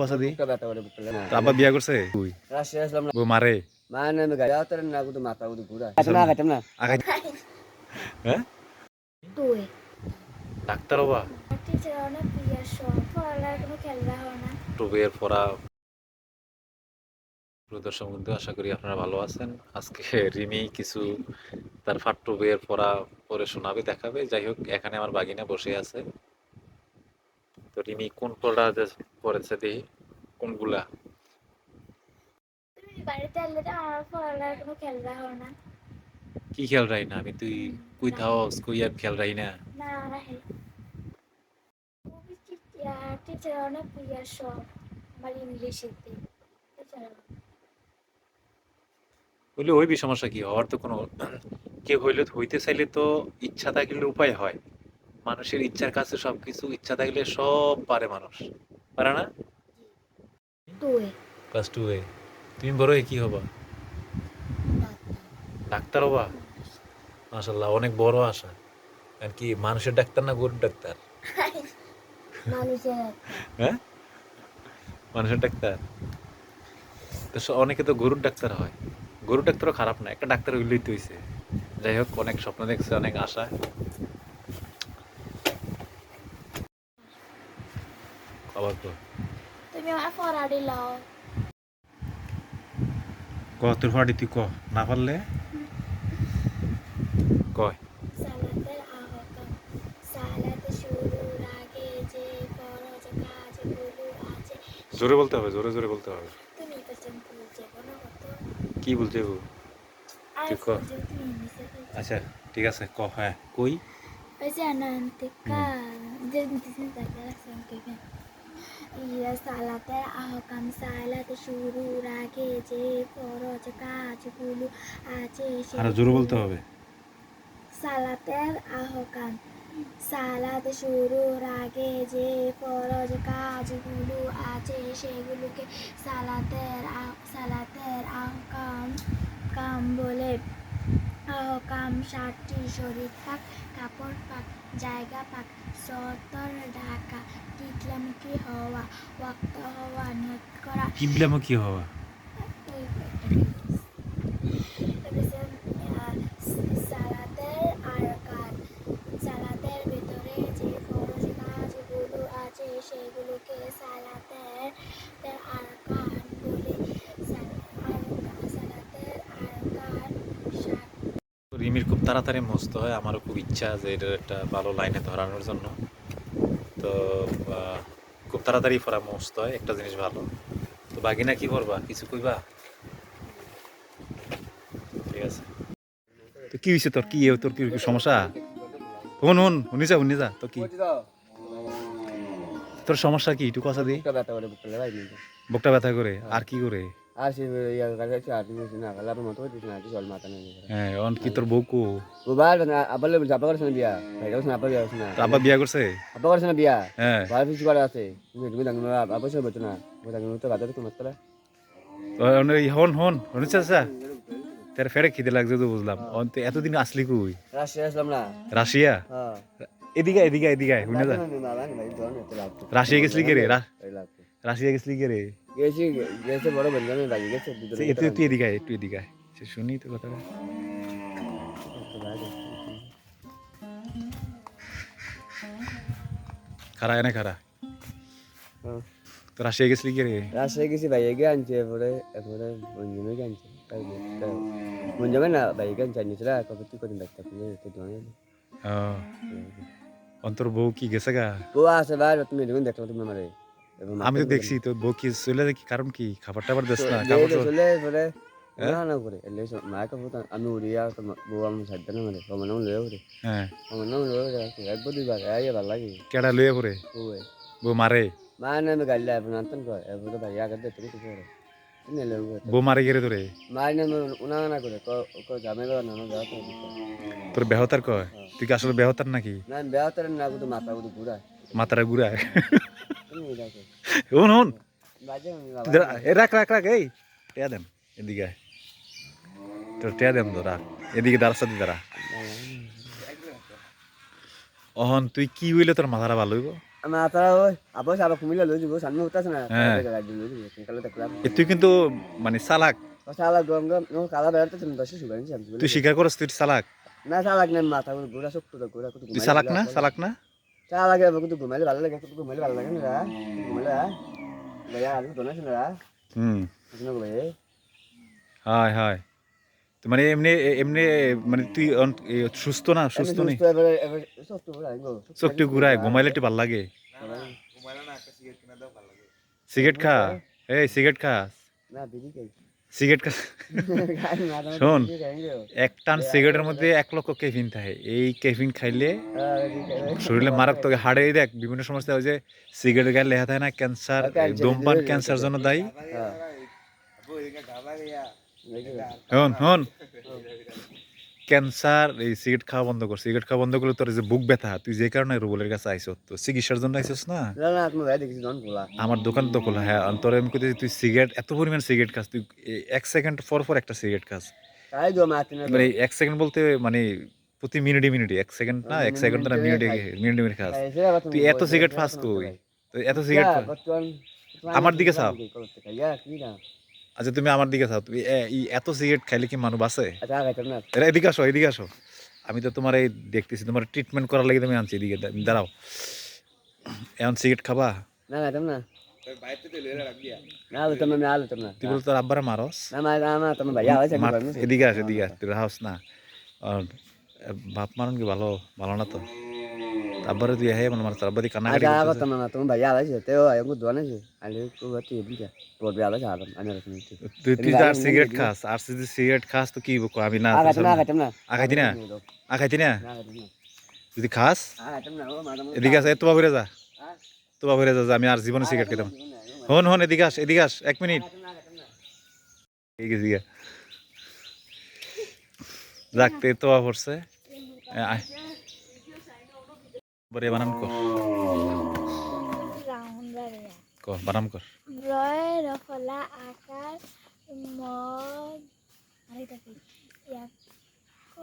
কথা দি। বুকটা ব্যথা করে বুকটা না তো আব্বা বিয়া করছে? তুই রাশিয়া আসলাম না। মারে? মানে আমি গাড়ি। আওতার না কিন্তু মাথা কিন্তু ঘুরা। না খাইতাম না। আগে হ্যাঁ? তুই ডাক্তার বাবা। টিচার অনেক প্রিয় সব পড়ার কোনো খেলা হয় না। টুবের পড়া। দর্শক বন্ধু আশা করি আপনারা ভালো আছেন। আজকে রিমি কিছু তার ফাট্টু বইয়ের পড়া পড়ে শোনাবে দেখাবে। যাই হোক এখানে আমার বাগিনা বসে আছে। তো রিমি কোন পড়েছে দেখি কোনগুলা? কি খেয়াল রাই না? আমি তুই কুই থাকস কুই আর খেয়াল রাই না? না রাহে টিচার অনেক প্রিয় সব আমার ইংলিশেতে হইলে হইবি সমস্যা কি? হওয়ার তো কোনো কেউ হইলে হইতে চাইলে তো ইচ্ছা থাকলে উপায় হয়। মানুষের ইচ্ছার কাছে সবকিছু ইচ্ছা থাকলে সব পারে মানুষ। পারে না? ক্লাস টু এ তুমি বড় হয়ে কি হবা? ডাক্তার। হবা? মাশাল্লাহ অনেক বড় আশা। আর কি মানুষের ডাক্তার না গরুর ডাক্তার? মানুষের হ্যাঁ? মানুষের ডাক্তার? তো অনেকে তো গরুর ডাক্তার হয়। গরুর ডাক্তারও খারাপ না একটা ডাক্তার হইলেই হয়েছে যাই হোক অনেক স্বপ্ন দেখছে অনেক আশা। আবার কো তুমি আমার পড়াড়ি লাও। ক তোর ফাড়ি তুই ক না পারলে? কয় জোরে বলতে হবে জোরে জোরে বলতে হবে। কি বলতে হবে? ঠিক ক। আচ্ছা ঠিক আছে ক হ্যাঁ কই? ওই যে অনন্তিকা যে দিন তাকে সংকেত ইয়া আহকাম সালাতে শুরুর আগে যে ফরজ কাজগুলো আছে আরও জোরে বলতে হবে। সালাতের আহকাম সালাত শুরুর আগে যে ফরজ কাজগুলো আছে সেগুলোকে সালাতের সালাতের আহকাম কাম বলে। আহকাম সারটি শরীর পাক কাপড় পাক জায়গা পাক সতর ঢাকা টিকলামুখী হওয়া ওয়াক্ত হওয়া নিয়ত করা। কিবলামুখী হওয়া। রিমির খুব তাড়াতাড়ি মস্ত হয় আমারও খুব ইচ্ছা যে এটার একটা ভালো লাইনে ধরানোর জন্য। তো খুব তাড়াতাড়ি পড়া মস্ত হয় একটা জিনিস ভালো। তো বাকিনা কি করবা? কিছু কইবা? ঠিক আছে। তো কি হয়েছে তোর? কি এ তোর কি সমস্যা? হন হন শুনি যা শুনি যা তো কি? তোর সমস্যা কি? একটু কথা দি। বুকটা ব্যথা করে? আর কি করে? ইয়া না হ্যাঁ তোর বউ কো করছ বিয়া করছ না আবার বিয়া করছ না তো বিয়া করছে আবার করছ না বিয়া হ্যাঁ ভাই কিছু করে আছে তুমি তুমি দাঙ্গ আবার সব বলছো না ও তো বাজার তো মত করে তো অন- এই হন হন শুনেছ আচ্ছা তার ফেরে খিদে লাগছে তো বুঝলাম এতদিন আসলি কই রাশিয়া আসলাম না রাশিয়া হ্যাঁ এদিকে এদিকে এদিকে শুনে যা রাশিয়া গেছিলি কে রা- রাশিয়া গেছিলি কে রে গেছি গেছে বড় বন্ধু লাগি গেছে? একটু একটু এদিকে আয়, একটু এদিকে আয়। সে শুনি তো কথা খারা এনে খারা? তো রাশিয়া গেছিলি কে রে? রাশিয়া গেছি ভাই এগে আনছে এরপরে এরপরে বঞ্জমে আনছে। বঞ্জমে না ভাই এগে আনছে আনিছিল কবে তুই কদিন দেখতে পেলে তো ও, অন্তর বউ কি গেছে গা? ও আছে ভাই তুমি এরকম দেখতে তুমি আমারে। আমি তো দেখছি তো বউ কি চলে যায় কি? কারণ কি? খাবার টাবার দেস না খাবার চলে এরপরে না না করে এলে মা কাপড় আমি উড়িয়া তো বউ আমি সাধ্য না মানে আমার নাম লয়ে উড়ে হ্যাঁ। আমার নাম লয়ে উড়ে একবার দুইবার এই ভালো লাগে। কেডা লইয়া পরে ও বউ মারে? মা না আমি গাড়ি লাগে কর ভাই আগে দেখতে কিছু করে? বউ মারে গেরে তোরে মা না উনা না করে ক জামে গো না না তোর বেহতার কয়? তুই কি আসলে বেহতার নাকি? না বেয়া তোর না গুতো মাথা গুতো ঘুরা মাথাটা ঘুরায়? হন হন। এ রাখ রাখ রাখ এই টেয়া দেন এদিকে তোর টেয়া দেন তো রাখ। এদিকে দাঁড়া সাথে দাঁড়া। অহন তুই কি হইলে তোর মাথাটা ভালো হইব? হ্যাঁ। তুই কিন্তু মানে চালাক। তুই স্বীকার করস তুই চালাক? না চালাক না মাথা গোড়া সব তো তুই চালাক না? চালাক না? চালাক এবার কিন্তু ঘুমাইলে ভালো লাগে কিন্তু ঘুমাইলে ভালো লাগে না ঘুমাইলে ভাইয়া আমি তো না শুনে হুম হয় হয় তো মানে এমনি এমনি মানে তুই সুস্থ না সুস্থ নেই চোখটি ঘুরায় ঘুমাইলে একটু ভালো লাগে সিগারেট খা এই সিগারেট খা না বিড়ি খাই সিগারেট শোন। এক টান সিগারেটের মধ্যে এক লক্ষ কেফিন থাকে এই কেফিন খাইলে হ্যাঁ শরীরে মারাত্মক হাড়ে দেখ বিভিন্ন সমস্যা ওই যে সিগারেট গায়ে লেখা থাকে না ক্যান্সার ধূমপান হ্যাঁ, ক্যান্সার জন্য দায়ী শোন হন হন ক্যান্সার এই সিগারেট খাওয়া বন্ধ কর। সিগারেট খাওয়া বন্ধ করলে তোর এই যে বুক ব্যথা তুই যে কারণে রুবলের কাছে আইসো তো চিকিৎসার জন্য আইসস না? আমার দোকান তো খোলা হ্যাঁ তোর আমি কইতেছি তুই সিগারেট এত পরিমাণ সিগারেট খাস তুই এক সেকেন্ড পর পর একটা সিগারেট খাস। মানে এক সেকেন্ড বলতে মানে প্রতি মিনিটে মিনিটে এক সেকেন্ড না এক সেকেন্ড না মিনিটে মিনিটে মিনিটে খাস। তুই এত সিগারেট খাস তুই এত সিগারেট আমার দিকে চাও। আচ্ছা তুমি আমার দিকে চাও তুমি এত সিগারেট খাইলে কি মানুষ বাঁচে? আচ্ছা এরা এদিকে আসো এদিকে আসো। আমি তো তোমার এই দেখতেছি তোমার ট্রিটমেন্ট করার লাগে তুমি আনছি এদিকে দাঁড়াও। এখন সিগারেট খাবা? না গাইতাম না। আছে বাপ মারন কি ভালো? ভালো না তো? আগাতাম না তুমি ভাইয়া আছে তে ও আয়ঙ্গু দোয়ান আছে আলে তো বাতি বিটা তোর ভাইয়া আছে আলাম আমি রাখছি তুই তো আর সিগারেট খাস আর যদি সিগারেট খাস তো কি বকো আমি না আগাইতি না আগাইতি না যদি খাস এদিকে আস এ তো বাবুরে যা তো বাবুরে যা যা, আমি আর জীবনে সিগারেট খেতাম হন হন এদিকে আস এদিকে আস এক মিনিট ঠিক আছে যাক তে তো পড়ছে বরে বানান কর। কর বানান কর। রয় রফলা আকার ম আরেকটা কি? ক